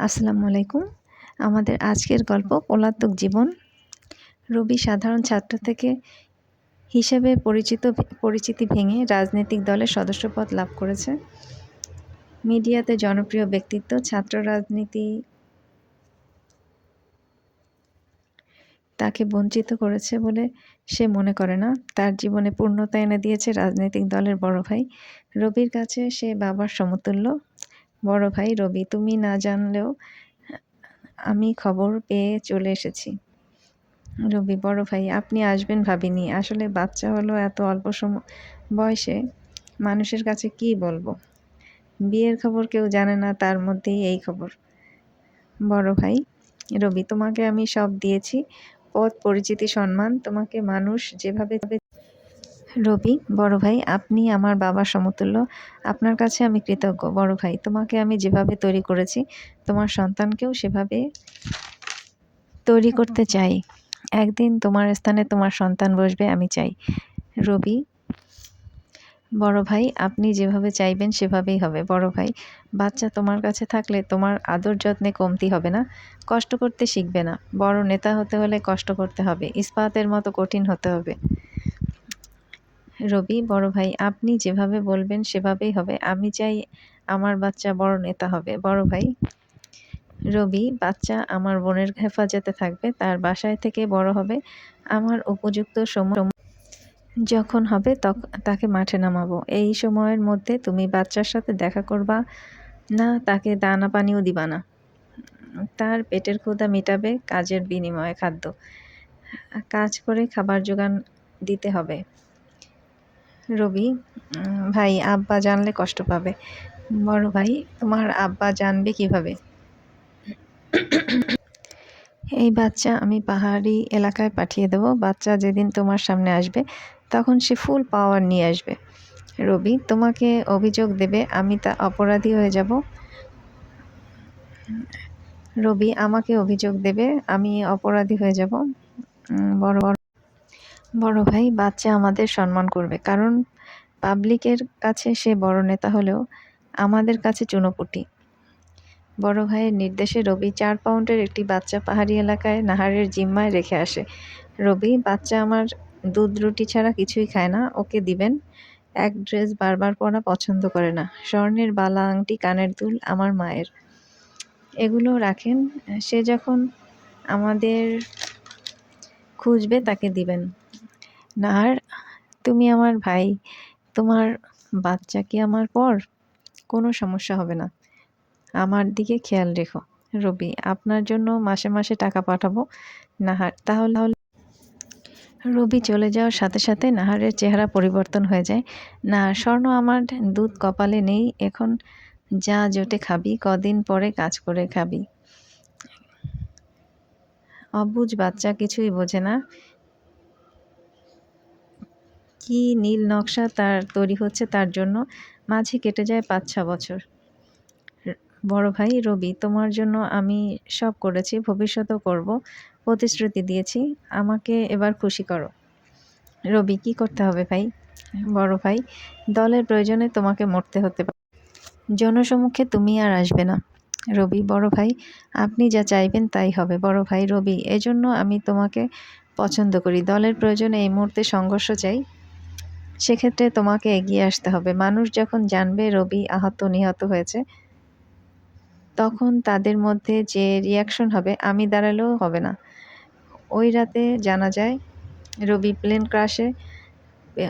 আসসালামু আলাইকুম। আমাদের আজকের গল্প পলাতক জীবন। রবি সাধারণ ছাত্র থেকে হিসেবে পরিচিত পরিচিতি ভেঙে রাজনৈতিক দলের সদস্যপদ লাভ করেছে। মিডিয়াতে জনপ্রিয় ব্যক্তিত্ব, ছাত্র রাজনীতি তাকে বঞ্চিত করেছে বলে সে মনে করে না। তার জীবনে পূর্ণতা এনে দিয়েছে রাজনৈতিক দলের বড় ভাই। রবির কাছে সে বাবার সমতুল্য। বড় ভাই রবি, তুমি না জানলেও আমি খবর পেয়ে চলে এসেছি। রবি, বড় ভাই, আপনি আসবেন ভাবিনি। আসলে বাচ্চা হলো এত অল্প সময় বয়সে মানুষের কাছে কি বলব? বিয়ের খবর কেউ জানে না, তার মধ্যেই এই খবর। বড় ভাই, রবি, তোমাকে আমি সব দিয়েছি। পদ পরিচিতি, সম্মান, তোমাকে মানুষ যেভাবে রবি বড় ভাই আপনি আমার বাবার সমতুল্য। আপনার কাছে আমি কৃতজ্ঞ বড় ভাই। তোমাকে আমি যেভাবে তৈরি করেছি তোমার সন্তানকেও সেভাবে তৈরি করতে চাই। একদিন তোমার স্থানে তোমার সন্তান বসবে আমি চাই। রবি বড় ভাই আপনি যেভাবে চাইবেন সেভাবেই হবে বড় ভাই। বাচ্চা তোমার কাছে থাকলে তোমার আদর যত্নে কমতি হবে না কষ্ট করতে শিখবে না। বড় নেতা হতে হলে কষ্ট করতে হবে ইস্পাতের মতো কঠিন হতে হবে। রবি, বড় ভাই, আপনি যেভাবে বলবেন সেভাবেই হবে। আমি চাই আমার বাচ্চা বড় নেতা হবে। বড় ভাই, রবি, বাচ্চা আমার বোনের হেফাজতে থাকবে, তার বাসায় থেকে বড় হবে। আমার উপযুক্ত সময় যখন হবে তাকে মাঠে নামাবো। এই সময়ের মধ্যে তুমি বাচ্চার সাথে দেখা করবা না, তাকে দানা পানিও দিবা না। তার পেটের ক্ষুদা মেটাবে কাজের বিনিময়ে খাদ্য। কাজ করে খাবার যোগান দিতে হবে। রবি ভাই, আব্বা জানলে কষ্ট পাবে। বড় ভাই, তোমার আব্বা জানবে কীভাবে? এই বাচ্চা আমি পাহাড়ি এলাকায় পাঠিয়ে দেবো। বাচ্চা যেদিন তোমার সামনে আসবে, তখন সে ফুল পাওয়ার নিয়ে আসবে। রবি, তোমাকে অভিযোগ দেবে, আমি তা অপরাধী হয়ে যাব। রবি, আমাকে অভিযোগ দেবে, আমি অপরাধী হয়ে যাব। বড় বড় বড় ভাই, বাচ্চা আমাদের সম্মান করবে। কারণ পাবলিকের কাছে সে বড় নেতা হলেও আমাদের কাছে চুনোপুটি। বড় ভাইয়ের নির্দেশে রবি চার পাউন্ডের একটি বাচ্চা পাহাড়ি এলাকায় নাহারের জিম্মায় রেখে আসে। রবি, বাচ্চা আমার দুধ রুটি ছাড়া কিছুই খায় না, ওকে দিবেন। এক ড্রেস বারবার পরা পছন্দ করে না। স্বর্ণের বালা আংটি, কানের দুল আমার মায়ের। এগুলো রাখেন, সে যখন আমাদের খুঁজবে তাকে দিবেন। নাহার তুমি আমার ভাই, তোমার বাচ্চা কি আমার পর? কোনো সমস্যা হবে না। আমার দিকে খেয়াল রেখো। রবি, আপনার জন্য মাসে মাসে টাকা পাঠাবো। নাহার, তাহলে রবি চলে যাওয়ার সাথে সাথে নাহারের চেহারা পরিবর্তন হয়ে যায়। না স্বর্ণ আমার দুধ কপালে নেই। এখন যা জোটে খাবি, কদিন পরে কাজ করে খাবি। অবুজ বাচ্চা কিছুই বোঝে না। কি নীল নকশা তার তৈরি হচ্ছে তার জন্য? মাঝে কেটে যায় পাঁচ ছ বছর। বড় ভাই, রবি, তোমার জন্য আমি সব করেছি, ভবিষ্যতেও করব, প্রতিশ্রুতি দিয়েছি। আমাকে এবার খুশি করো। রবি, কি করতে হবে ভাই? বড় ভাই, দলের প্রয়োজনে তোমাকে মরতে হতে পারে। জনসমুখে তুমি আর আসবে না। রবি, বড় ভাই, আপনি যা চাইবেন তাই হবে। বড় ভাই, রবি, এজন্য আমি তোমাকে পছন্দ করি। দলের প্রয়োজনে এই মুহূর্তে সংঘর্ষ চাই। সেক্ষেত্রে তোমাকে এগিয়ে আসতে হবে। মানুষ যখন জানবে রবি আহত, নিহত হয়েছে, তখন তাদের মধ্যে যে রিয়াকশন হবে, আমি দাঁড়ালেও হবে না। ওই রাতে জানা যায়, রবি প্লেন ক্রাশে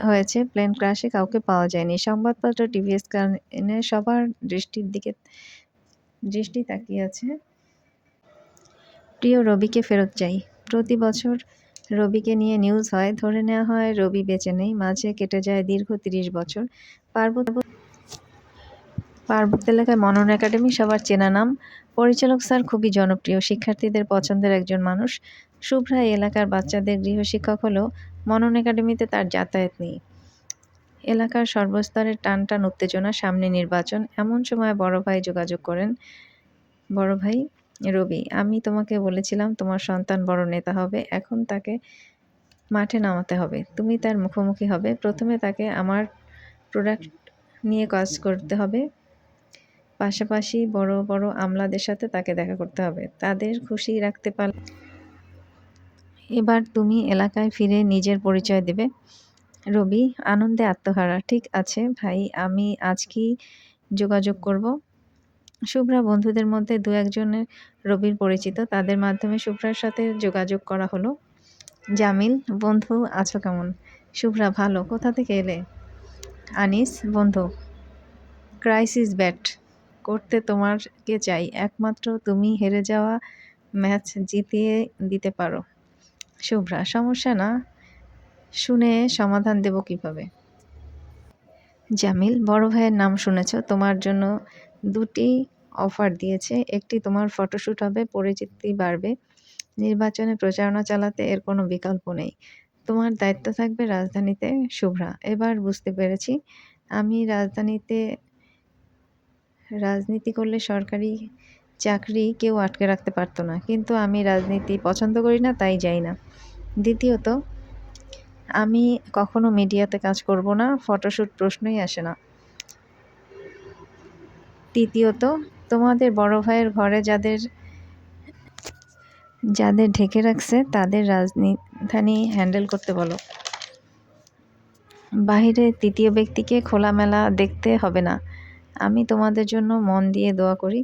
হয়েছে। প্লেন ক্রাশে কাউকে পাওয়া যায়নি। সংবাদপত্র টিভি স্ক্রিনে সবার দৃষ্টির দিকে, দৃষ্টি তাকিয়ে আছে। প্রিয় রবিকে ফেরত চাই প্রতি বছর রবিকে নিয়ে নিউজ হয়, ধরে নেওয়া হয় রবি বেঁচে নেই, মাঝে কেটে যায় দীর্ঘ তিরিশ বছর। পার্বত্য পার্বত্য এলাকায় মনন একাডেমি, সবার চেনা নাম। পরিচালক স্যার খুবই জনপ্রিয়, শিক্ষার্থীদের পছন্দের একজন মানুষ। শুভ্রা এলাকার বাচ্চাদের গৃহশিক্ষক হলেও মনন একাডেমিতে তার যাতায়াত নেই। এলাকার সর্বস্তরের টান টান উত্তেজনা সামনে নির্বাচন। এমন সময় বড় ভাই যোগাযোগ করেন। বড় ভাই রবি, আমি তোমাকে বলেছিলাম তোমার সন্তান বড় নেতা হবে, এখন তাকে মাঠে নামাতে হবে। তুমি তার মুখোমুখি হবে। প্রথমে তাকে আমার প্রোডাক্ট নিয়ে কাজ করতে হবে। পাশাপাশি বড় বড় আমলাদের সাথে তাকে দেখা করতে হবে। তাদের খুশি রাখতে পারলে এবার তুমি এলাকায় ফিরে নিজের পরিচয় দেবে। রবি, আনন্দে আত্মহারা। ঠিক আছে ভাই, আমি আজকেই যোগাযোগ করব। শুভ্রা বন্ধুদের মধ্যে দু একজনের রবির পরিচিত। তাদের মাধ্যমে শুভ্রার সাথে যোগাযোগ করা হলো। জামিল, বন্ধু, আছো কেমন? শুভ্রা, ভালো। কোথা থেকে এলে? আনিস, বন্ধু ক্রাইসিস ব্যাট করতে তোমারকে চাই। একমাত্র তুমি হেরে যাওয়া ম্যাচ জিতিয়ে দিতে পারো। শুভ্রা, সমস্যা না? শুনে সমাধান দেব কীভাবে? জামিল, বড় ভাইয়ের নাম শুনেছ। তোমার জন্য দুটি অফার দিয়েছে। একটি তোমার ফটোশ্যুট হবে, পরিচিতি বাড়বে। নির্বাচনে প্রচারণা চালাতে এর কোনো বিকল্প নেই। তোমার দায়িত্ব থাকবে রাজধানীতে শুভ্রা। এবার বুঝতে পেরেছি, আমি রাজধানীতে রাজনীতি করলে সরকারি চাকরি কেউ আটকে রাখতে পারতো না। কিন্তু আমি রাজনীতি পছন্দ করি না, তাই যাই না। দ্বিতীয়ত, আমি কখনো মিডিয়াতে কাজ করব না ফটোশ্যুট প্রশ্নই আসে না। তৃতীয়ত, তোমাদের বড় ভাইয়ের ঘরে যাদের যাদের ঢেকে রাখছে, তাদের রাজধানী হ্যান্ডেল করতে বলো। বাহিরে তৃতীয় ব্যক্তিকে খোলামেলা দেখতে হবে না। আমি তোমাদের জন্য মন দিয়ে দোয়া করি।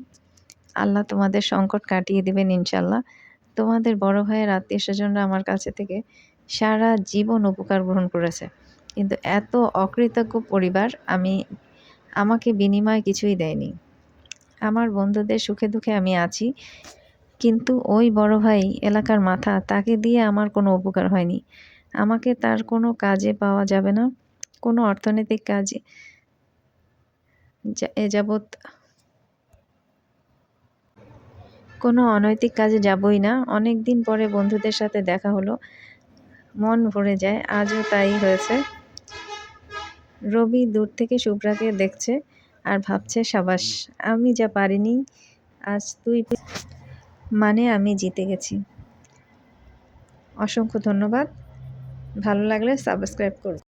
আল্লাহ তোমাদের সংকট কাটিয়ে দেবেন ইনশাল্লাহ তোমাদের বড় ভাইয়ের আত্মীয় স্বজনরা আমার কাছে থেকে সারা জীবন উপকার গ্রহণ করেছে। কিন্তু এত অকৃতজ্ঞ পরিবার আমি আমাকে বিনিময় কিছুই দেয়নি। আমার বন্ধুদের সুখে দুঃখে আমি আছি, কিন্তু ওই বড় ভাই এলাকার মাথা, তাকে দিয়ে আমার কোনো উপকার হয়নি। আমাকে তার কোনো কাজে পাওয়া যাবে না, কোনো অর্থনৈতিক কাজে এ যাবৎ কোনো অনৈতিক কাজে যাবই না। অনেক দিন পরে বন্ধুদের সাথে দেখা হলো, মন ভরে যায়, আজও তাই হয়েছে। রবি দূর থেকে শুভ্রাকে দেখছে আর ভাবছে, সাবাস, আমি যা পারিনি, আজ তুই মানে আমি জিতে গেছি। অসংখ্য ধন্যবাদ। ভালো লাগলে সাবস্ক্রাইব করুন